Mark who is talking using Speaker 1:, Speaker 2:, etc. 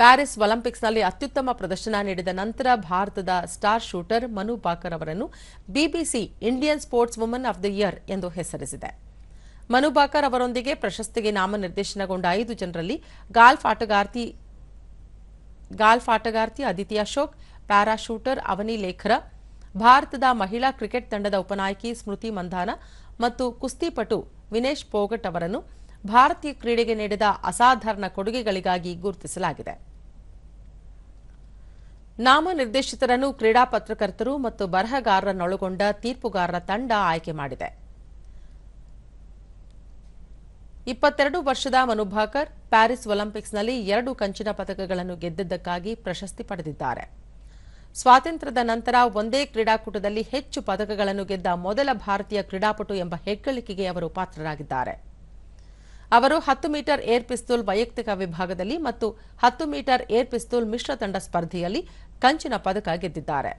Speaker 1: Paris ಒಲಿಂಪಿಕ್ಸ್ನಲ್ಲಿ ಅತ್ಯುತ್ತಮ ಪ್ರದರ್ಶನ ನೀಡಿದ ನಂತರ ಭಾರತದ ಸ್ಟಾರ್ ಶೂಟರ್ ಮನು ಬಾಕರ್ ಅವರನ್ನು BBC Indian sports woman of the year ಎಂದು ಹೆಸರಿಸಿದೆ. ಮನು ಬಾಕರ್ ಅವರೊಂದಿಗೆ ಪ್ರಶಸ್ತಿಗೆ ನಾಮನಿರ್ದೇಶನಗೊಂಡ ಐದು ಜನರಲ್ಲಿ ಗಾಲ್ಫ್ ಆಟಗಾರ್ತಿ ಗಾಲ್ಫ್ ಆಟಗಾರ್ತಿ ಅದಿತಿ ಅಶೋಕ್, ಪ್ಯಾರಾ ಶೂಟರ್ ಅವನಿ ಲೇಖರ, ಭಾರತದ ಮಹಿಳಾ ಕ್ರಿಕೆಟ್ ತಂಡದ ಉಪನಾಯಕಿ ಸ್ಮೃತಿ ಮಂಧಾನ ಮತ್ತು ಕುಸ್ತಿಪಟು ವಿನೇಶ್ ಪೋಗಟ್ ಅವರನ್ನು ಭಾರತೀಯ ಕ್ರೀಡೆಗೆ ನೀಡಿದ ಅಸಾಧಾರಣ ಕೊಡುಗೆಗಳಿಗಾಗಿ ಗುರುತಿಸಲಾಗಿದೆ. ನಾಮನಿರ್ದೇಶಿತರನ್ನು ಕ್ರೀಡಾ ಪತ್ರಕರ್ತರು ಮತ್ತು ಬರಹಗಾರರನ್ನೊಳಗೊಂಡ ತೀರ್ಪುಗಾರರ ತಂಡ ಆಯ್ಕೆ ಮಾಡಿದೆ. ಇಪ್ಪತ್ತೆರಡು ವರ್ಷದ ಮನುಭಾಕರ್ ಪ್ಯಾರಿಸ್ ಒಲಿಂಪಿಕ್ಸ್ನಲ್ಲಿ ಎರಡು ಕಂಚಿನ ಪದಕಗಳನ್ನು ಗೆದ್ದಿದ್ದಕ್ಕಾಗಿ ಪ್ರಶಸ್ತಿ ಪಡೆದಿದ್ದಾರೆ. ಸ್ವಾತಂತ್ರ್ಯದ ನಂತರ ಒಂದೇ ಕ್ರೀಡಾಕೂಟದಲ್ಲಿ ಹೆಚ್ಚು ಪದಕಗಳನ್ನು ಗೆದ್ದ ಮೊದಲ ಭಾರತೀಯ ಕ್ರೀಡಾಪಟು ಎಂಬ ಹೆಗ್ಗಳಿಕೆಗೆ ಅವರು ಪಾತ್ರರಾಗಿದ್ದಾರೆ. ಅವರು ಹತ್ತು ಮೀಟರ್ ಏರ್ ಪಿಸ್ತೂಲ್ ವೈಯಕ್ತಿಕ ವಿಭಾಗದಲ್ಲಿ ಮತ್ತು ಹತ್ತು ಮೀಟರ್ ಏರ್ ಪಿಸ್ತೂಲ್ ಮಿಶ್ರ ತಂಡ ಸ್ಪರ್ಧೆಯಲ್ಲಿ ಕಂಚಿನ ಪದಕ ಗೆದ್ದಿದ್ದಾರೆ.